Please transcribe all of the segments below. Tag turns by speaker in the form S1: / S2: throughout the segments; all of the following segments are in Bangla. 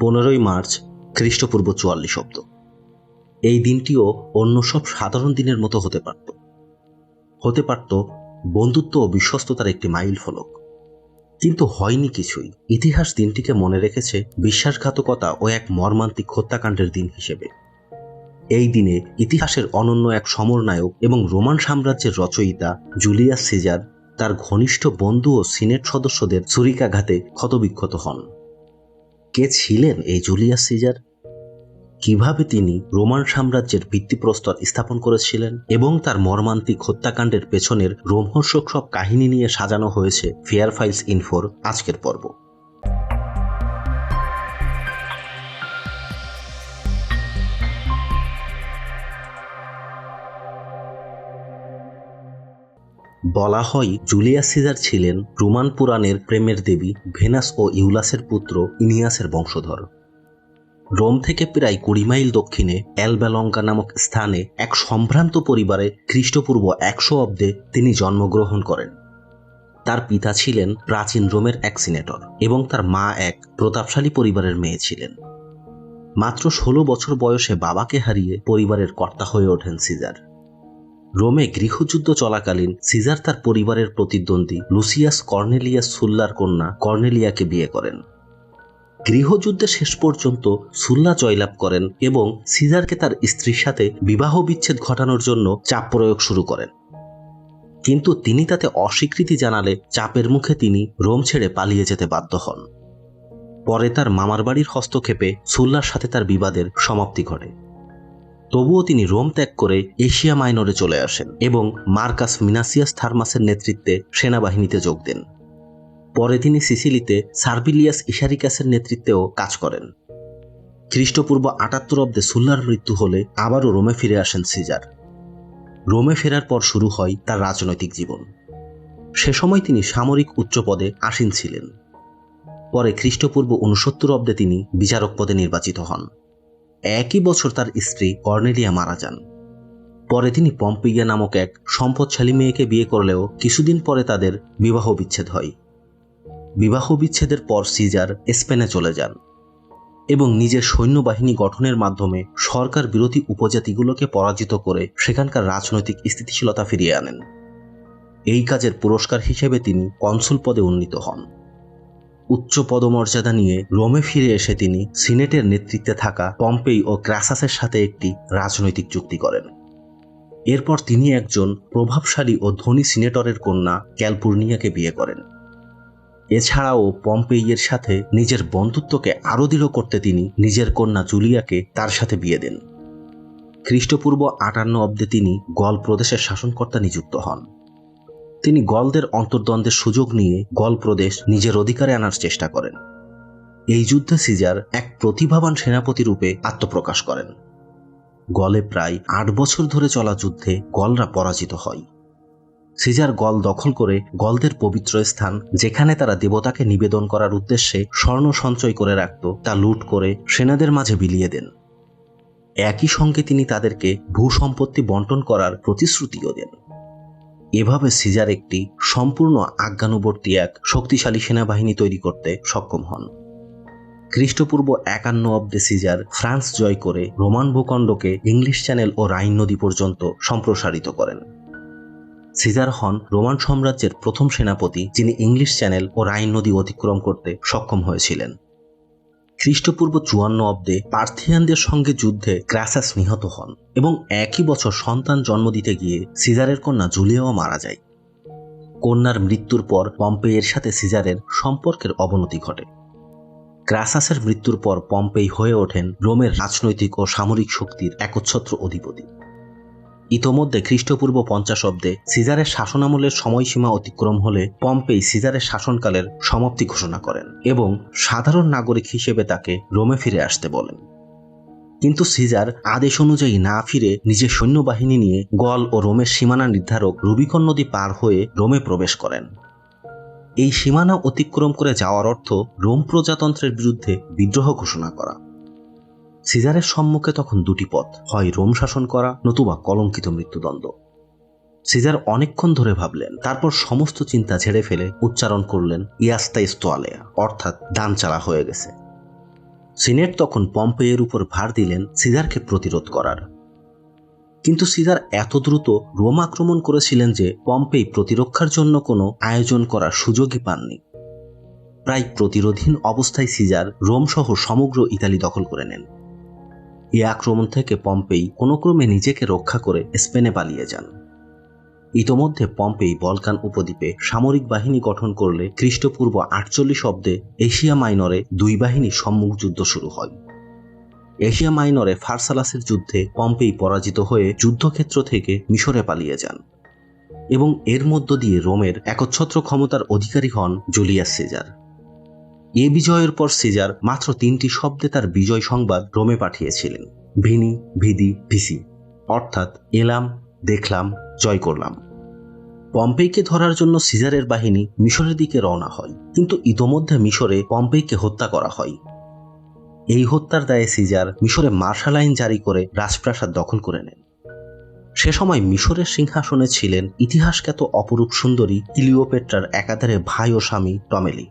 S1: পনেরোই মার্চ খ্রিস্টপূর্ব চুয়াল্লিশ অব্দ এই দিনটিও অন্য সব সাধারণ দিনের মতো হতে পারত। হতে পারত বন্ধুত্ব ও বিশ্বস্ততার একটি মাইল ফলক। কিন্তু হয়নি কিছুই। ইতিহাস দিনটিকে মনে রেখেছে বিশ্বাসঘাতকতা ও এক মর্মান্তিক হত্যাকাণ্ডের দিন হিসেবে। এই দিনে ইতিহাসের অনন্য এক সমরনায়ক এবং রোমান সাম্রাজ্যের রচয়িতা জুলিয়াস সিজার তার ঘনিষ্ঠ বন্ধু ও সিনেট সদস্যদের ছুরিকাঘাতে ক্ষতবিক্ষত হন। কে ছিলেন এই জুলিয়াস সিজার? কীভাবে তিনি রোমান সাম্রাজ্যের ভিত্তিপ্রস্তর স্থাপন করেছিলেন এবং তার মর্মান্তিক হত্যাকাণ্ডের পেছনের রোমহর্ষক সব কাহিনী নিয়ে সাজানো হয়েছে ফেয়ার ফাইলস ইনফোর আজকের পর্ব। বলা হয় জুলিয়াস সিজার ছিলেন রোমান পুরাণের প্রেমের দেবী ভেনাস ও ইউলাসের পুত্র ইনিয়াসের বংশধর। রোম থেকে প্রায় কুড়ি মাইল দক্ষিণে অ্যালবেলঙ্কা নামক স্থানে এক সম্ভ্রান্ত পরিবারে খ্রিস্টপূর্ব একশো অব্দে তিনি জন্মগ্রহণ করেন। তার পিতা ছিলেন প্রাচীন রোমের এক সিনেটর এবং তার মা এক প্রতাপশালী পরিবারের মেয়ে ছিলেন। মাত্র ষোলো বছর বয়সে বাবাকে হারিয়ে পরিবারের কর্তা হয়ে ওঠেন সিজার। রোমে গৃহযুদ্ধ চলাকালীন সিজার তার পরিবারের প্রতিদ্বন্দ্বী লুসিয়াস কর্নেলিয়াস সুল্লার কন্যা কর্নেলিয়াকে বিয়ে করেন। গৃহযুদ্ধে শেষ পর্যন্ত সুল্লা জয়লাভ করেন এবং সিজারকে তার স্ত্রীর সাথে বিবাহ বিচ্ছেদ ঘটানোর জন্য চাপ প্রয়োগ শুরু করেন। কিন্তু তিনি তাতে অস্বীকৃতি জানালে চাপের মুখে তিনি রোম ছেড়ে পালিয়ে যেতে বাধ্য হন। পরে তার মামার বাড়ির হস্তক্ষেপে সুল্লার সাথে তার বিবাদের সমাপ্তি ঘটে। তবুও তিনি রোম ত্যাগ করে এশিয়া মাইনরে চলে আসেন এবং মার্কাস মিনাসিয়াস থার্মাসের নেতৃত্বে সেনাবাহিনীতে যোগ দেন। পরে তিনি সিসিলিতে সার্বিলিয়াস ইশারিকাসের নেতৃত্বেও কাজ করেন। খ্রিস্টপূর্ব আটাত্তর অব্দে সুল্লার মৃত্যু হলে আবারও রোমে ফিরে আসেন সিজার। রোমে ফেরার পর শুরু হয় তার রাজনৈতিক জীবন। সে সময় তিনি সামরিক উচ্চপদে আসীন ছিলেন। পরে খ্রিস্টপূর্ব উনসত্তর অব্দে তিনি বিচারক পদে নির্বাচিত হন। একই বছর তার স্ত্রী কর্নেলিয়া মারা যান। পরে তিনি পম্পিয়া নামক এক সম্পদশালী মেয়েকে বিয়ে করলেও কিছুদিন পরে তাদের বিবাহ বিচ্ছেদ হয়। বিবাহ বিচ্ছেদের পর সিজার স্পেনে চলে যান এবং নিজের সৈন্যবাহিনী গঠনের মাধ্যমে সরকার বিরোধী উপজাতিগুলোকে পরাজিত করে সেখানকার রাজনৈতিক স্থিতিশীলতা ফিরিয়ে আনেন। এই কাজের পুরস্কার হিসেবে তিনি কনসুল পদে উন্নীত হন। উচ্চ পদমর্যাদা নিয়ে রোমে ফিরে এসে তিনি সিনেটের নেতৃত্বে থাকা পম্পেই ও ক্রাসাসের সাথে একটি রাজনৈতিক চুক্তি করেন। এরপর তিনি একজন প্রভাবশালী ও ধনী সিনেটরের কন্যা ক্যালপুর্নিয়াকে বিয়ে করেন। এছাড়াও পম্পেইয়ের সাথে নিজের বন্ধুত্বকে আরও দৃঢ় করতে তিনি নিজের কন্যা জুলিয়াকে তার সাথে বিয়ে দেন। খ্রিস্টপূর্ব আটান্ন অব্দে তিনি গল প্রদেশের শাসনকর্তা নিযুক্ত হন। তিনি গলদের অন্তর্দ্বন্দ্বের সুযোগ নিয়ে গল প্রদেশ নিজের অধিকারে আনার চেষ্টা করেন। এই যুদ্ধে সিজার এক প্রতিভাবান সেনাপতি রূপে আত্মপ্রকাশ করেন। গলে প্রায় আট বছর ধরে চলা যুদ্ধে গলরা পরাজিত হয়। সিজার গল দখল করে গলদের পবিত্র স্থান, যেখানে তারা দেবতাকে নিবেদন করার উদ্দেশ্যে স্বর্ণ সঞ্চয় করে রাখত, তা লুট করে সেনাদের মাঝে বিলিয়ে দেন। একই সঙ্গে তিনি তাদেরকে ভূসম্পত্তি বন্টন করার প্রতিশ্রুতিও দেন। এভাবে সিজার একটি সম্পূর্ণ আজ্ঞানুবর্তী এক শক্তিশালী সেনাবাহিনী তৈরি করতে সক্ষম হন। খ্রিস্টপূর্ব একান্ন অব্দে সিজার ফ্রান্স জয় করে রোমান ভূখণ্ডকে ইংলিশ চ্যানেল ও রাইন নদী পর্যন্ত সম্প্রসারিত করেন। সিজার হন রোমান সাম্রাজ্যের প্রথম সেনাপতি যিনি ইংলিশ চ্যানেল ও রাইন নদী অতিক্রম করতে সক্ষম হয়েছিলেন। খ্রিস্টপূর্ব চুয়ান্ন অব্দে পার্থিয়ানদের সঙ্গে যুদ্ধে ক্রাসাস নিহত হন এবং একই বছর সন্তান জন্ম দিতে গিয়ে সিজারের কন্যা জুলিয়াও মারা যায়। কন্যার মৃত্যুর পর পম্পেয়ের সাথে সিজারের সম্পর্কের অবনতি ঘটে। ক্রাসাসের মৃত্যুর পর পম্পেই হয়ে ওঠেন রোমের রাজনৈতিক ও সামরিক শক্তির একচ্ছত্র অধিপতি। ইতোমধ্যে খ্রিস্টপূর্ব পঞ্চাশ অব্দে সিজারের শাসনামলের সময়সীমা অতিক্রম হলে পম্পেই সিজারের শাসনকালের সমাপ্তি ঘোষণা করেন এবং সাধারণ নাগরিক হিসেবে তাকে রোমে ফিরে আসতে বলেন। কিন্তু সিজার আদেশ অনুযায়ী না ফিরে নিজের সৈন্যবাহিনী নিয়ে গল ও রোমের সীমানা নির্ধারক রুবিকন নদী পার হয়ে রোমে প্রবেশ করেন। এই সীমানা অতিক্রম করে যাওয়ার অর্থ রোম প্রজাতন্ত্রের বিরুদ্ধে বিদ্রোহ ঘোষণা করা। সিজারের সম্মুখে তখন দুটি পথ, হয় রোম শাসন করা, নতুবা কলঙ্কিত মৃত্যুদণ্ড। সিজার অনেকক্ষণ ধরে ভাবলেন, তারপর সমস্ত চিন্তা ছেড়ে ফেলে উচ্চারণ করলেন, ইয়াস্তা ইস্তোয়ালেয়া, অর্থাৎ দান চালা হয়ে গেছে। সিনেট তখন পম্পেয়ের উপর ভার দিলেন, সিজারকে প্রতিরোধ করার। কিন্তু সিজার এত দ্রুত রোম আক্রমণ করেছিলেন যে পম্পেই প্রতিরক্ষার জন্য কোনো আয়োজন করার সুযোগই পাননি। প্রায় প্রতিরোধহীন অবস্থায় সিজার রোম সহ সমগ্র ইতালি দখল করে নেন। এই আক্রমণ থেকে পম্পেই কোনো ক্রমে নিজেকে রক্ষা করে স্পেনে পালিয়ে যান। ইতোমধ্যে পম্পেই বলকান উপদ্বীপে সামরিক বাহিনী গঠন করলে খ্রিস্টপূর্ব আটচল্লিশ অব্দে এশিয়া মাইনরে দুই বাহিনীর সম্মুখ যুদ্ধ শুরু হয়। এশিয়া মাইনরে ফারসালাসের যুদ্ধে পম্পেই পরাজিত হয়ে যুদ্ধক্ষেত্র থেকে মিশরে পালিয়ে যান এবং এর মধ্য দিয়ে রোমের একচ্ছত্র ক্ষমতার অধিকারী হন জুলিয়াস সিজার। এ বিজয়ের পর সিজার মাত্র তিনটি শব্দে তার বিজয় সংবাদ রোমে পাঠিয়েছিলেন। ভিনি, ভিদি, ভিসি। অর্থাৎ এলাম, দেখলাম, জয় করলাম। পম্পেইকে ধরার জন্য সিজারের বাহিনী মিশরের দিকে রওনা হয়, কিন্তু ইতোমধ্যে মিশরে পম্পেইকে হত্যা করা হয়। এই হত্যার দায়ে সিজার মিশরে মার্শাল আইন জারি করে রাজপ্রাসাদ দখল করে নেন। সে সময় মিশরের সিংহাসনে ছিলেন ইতিহাসখ্যাত অপরূপ সুন্দরী কিলিওপেট্রার একাধারে ভাই ও স্বামী টমেলি।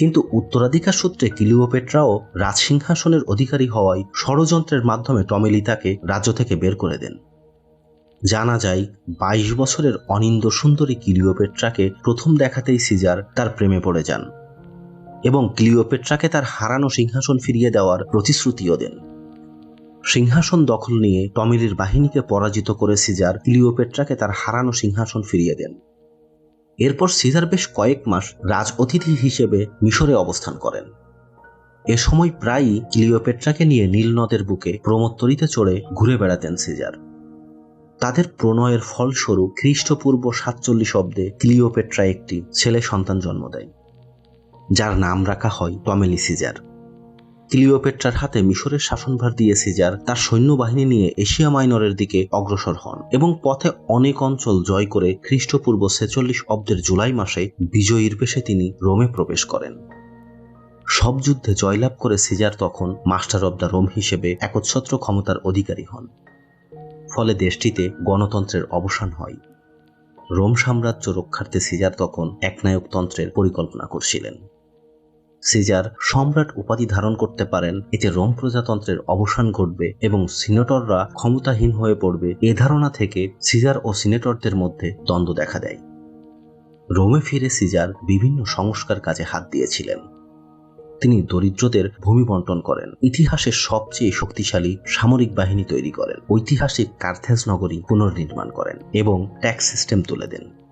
S1: কিন্তু উত্তরাধিকার সূত্রে কিলিওপেট্রাও রাজসিংহাসনের অধিকারী হওয়ায় ষড়যন্ত্রের মাধ্যমে টমেলি তাকে রাজ্য থেকে বের করে দেন। জানা যায়, বাইশ বছরের অনিন্দ সুন্দরী কিলিওপেট্রাকে প্রথম দেখাতেই সিজার তার প্রেমে পড়ে যান এবং ক্লিওপেট্রাকে তার হারানো সিংহাসন ফিরিয়ে দেওয়ার প্রতিশ্রুতিও দেন। সিংহাসন দখল নিয়ে টমিলির বাহিনীকে পরাজিত করে সিজার ক্লিওপেট্রাকে তার হারানো সিংহাসন ফিরিয়ে দেন। এরপর সিজার বেশ কয়েক মাস রাজ অতিথি হিসেবে মিশরে অবস্থান করেন। এ সময় প্রায়ই ক্লিওপেট্রাকে নিয়ে নীলনদের বুকে প্রমোত্তরিতে চড়ে ঘুরে বেড়াতেন সিজার। তাদের প্রণয়ের ফলস্বরূপ খ্রিস্টপূর্ব সাতচল্লিশ অব্দে ক্লিওপেট্রা একটি ছেলে সন্তান জন্ম দেয়, যার নাম রাখা হয় টমেলি সিজার। ক্লিওপেট্রার হাতে মিশরের শাসনভার দিয়ে সিজার তার সৈন্যবাহিনী নিয়ে এশিয়া মাইনরের দিকে অগ্রসর হন এবং পথে অনেক অঞ্চল জয় করে খ্রিস্টপূর্ব ছেচল্লিশ অব্দের জুলাই মাসে বিজয়ীর বেশে তিনি রোমে প্রবেশ করেন। সব যুদ্ধে জয়লাভ করে সিজার তখন মাস্টার অব দ্য রোম হিসেবে একচ্ছত্র ক্ষমতার অধিকারী হন। ফলে দেশটিতে গণতন্ত্রের অবসান হয়। রোম সাম্রাজ্য রক্ষার্থে সিজার তখন একনায়কতন্ত্রের পরিকল্পনা করছিলেন। সিজার সম্রাট উপাধি ধারণ করতে পারেন। এতে রোম প্রজাতন্ত্রের অবসান ঘটবে এবং সিনেটররা ক্ষমতাহীন হয়ে পড়বে। এ ধারণা থেকে সিজার ও সিনেটরদের মধ্যে দ্বন্দ্ব দেখা দেয়। রোমে ফিরে সিজার বিভিন্ন সংস্কার কাজে হাত দিয়েছিলেন। তিনি দরিদ্রদের ভূমি বন্টন করেন। ইতিহাসের সবচেয়ে শক্তিশালী সামরিক বাহিনী তৈরি করেন। ঐতিহাসিক কার্থেজ নগরী পুনর্নির্মাণ করেন এবং ট্যাক্স সিস্টেম তুলে দেন।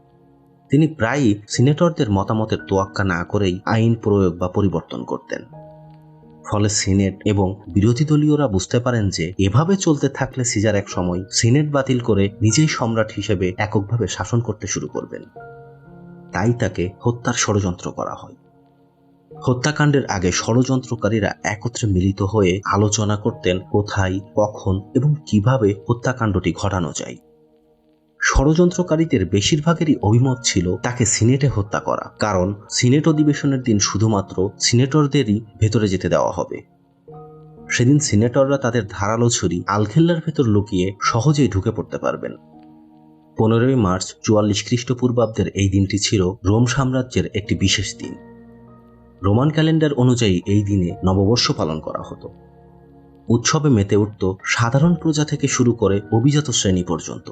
S1: তিনি প্রায়ই সিনেটরদের মতামতের তোয়াক্কা না করেই আইন প্রয়োগ বা পরিবর্তন করতেন। ফলে সিনেট এবং বিরোধী দলীয়রা বুঝতে পারেন যে, এভাবে চলতে থাকলে সিজার এক সময় সিনেট বাতিল করে নিজেই সম্রাট হিসেবে এককভাবে শাসন করতে শুরু করবেন। তাই তাকে হত্যার ষড়যন্ত্র করা হয়। হত্যাকাণ্ডের আগে ষড়যন্ত্রকারীরা একত্রে মিলিত হয়ে আলোচনা করতেন কোথায়, কখন এবং কীভাবে হত্যাকাণ্ডটি ঘটানো যায়। ষড়যন্ত্রকারীদের বেশিরভাগেরই অভিমত ছিল তাকে সিনেটে হত্যা করা। কারণ সিনেট অধিবেশনের দিন শুধুমাত্র সিনেটরদেরই ভেতরে যেতে দেওয়া হবে। সেদিন সিনেটররা তাদের ধারালো ছুরি আলখেল্লার ভেতর লুকিয়ে সহজেই ঢুকে পড়তে পারবেন। পনেরোই মার্চ চুয়াল্লিশ খ্রিস্টপূর্বাব্দের এই দিনটি ছিল রোম সাম্রাজ্যের একটি বিশেষ দিন। রোমান ক্যালেন্ডার অনুযায়ী এই দিনে নববর্ষ পালন করা হতো। উৎসবে মেতে উঠত সাধারণ প্রজা থেকে শুরু করে অভিজাত শ্রেণি পর্যন্ত।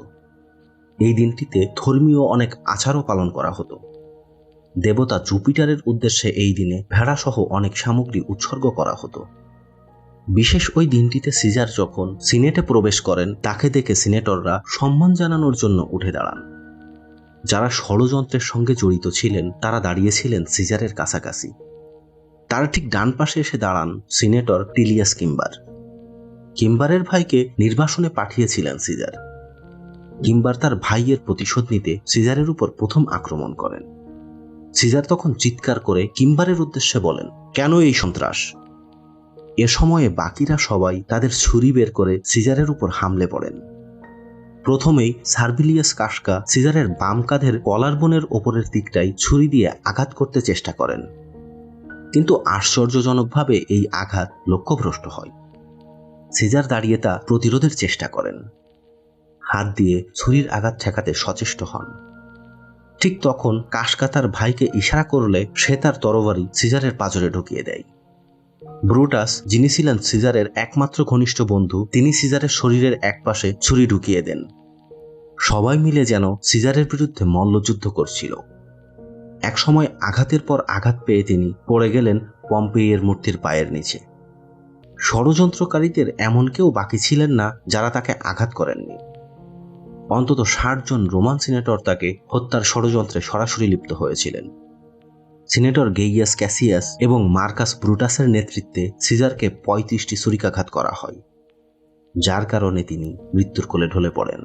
S1: এই দিনটিতে ধর্মীয় অনেক আচারও পালন করা হতো। দেবতা জুপিটারের উদ্দেশ্যে এই দিনে ভেড়াসহ অনেক সামগ্রী উৎসর্গ করা হতো। বিশেষ ওই দিনটিতে সিজার যখন সিনেটে প্রবেশ করেন, তাকে দেখে সিনেটররা সম্মান জানানোর জন্য উঠে দাঁড়ান। যারা ষড়যন্ত্রের সঙ্গে জড়িত ছিলেন, তারা দাঁড়িয়েছিলেন সিজারের কাছাকাছি। তারা ঠিক ডান পাশে এসে দাঁড়ান সিনেটর টিলিয়াস কিম্বার। কিম্বারের ভাইকে নির্বাসনে পাঠিয়েছিলেন সিজার। কিম্বার তার ভাইয়ের প্রতিশোধ নিতে সিজারের উপর প্রথম আক্রমণ করেন। সিজার তখন চিৎকার করে কিম্বারের উদ্দেশ্যে বলেন, কেন এই সন্ত্রাস? এ সময়ে বাকিরা সবাই তাদের ছুরি বের করে সিজারের উপর হামলে পড়েন। প্রথমেই সার্ভিলিয়াস কাশকা সিজারের বাম কাঁধের কলার বোনের ওপরের দিকটাই ছুরি দিয়ে আঘাত করতে চেষ্টা করেন। কিন্তু আশ্চর্যজনকভাবে এই আঘাত লক্ষ্যভ্রষ্ট হয়। সিজার দাঁড়িয়ে তা প্রতিরোধের চেষ্টা করেন। হাত দিয়ে ছুরির আঘাত ঠেকাতে সচেষ্ট হন। ঠিক তখন কাশকা তার ভাইকে ইশারা করলে সে তার তরবারি সিজারের পাজরে ঢুকিয়ে দেয়। ব্রুটাস, যিনি ছিলেন সিজারের একমাত্র ঘনিষ্ঠ বন্ধু, তিনি সিজারের শরীরের একপাশে ছুরি ঢুকিয়ে দেন। সবাই মিলে যেন সিজারের বিরুদ্ধে মল্লযুদ্ধ করছিল। একসময় আঘাতের পর আঘাত পেয়ে তিনি পড়ে গেলেন পম্পেইয়ের মূর্তির পায়ের নিচে। ষড়যন্ত্রকারীদের এমন কেউ বাকি ছিলেন না যারা তাকে আঘাত করেননি। অন্তত ষাট জন রোমান সিনেটর তাকে হত্যার ষড়যন্ত্রে সরাসরি লিপ্ত হয়েছিলেন। সিনেটর গেইয়াস ক্যাসিয়াস এবং মার্কাস ব্রুটাসের নেতৃত্বে সিজারকে পঁয়ত্রিশটি ছুরিকাঘাত করা হয়, যার কারণে তিনি মৃত্যুর কোলে ঢলে পড়েন।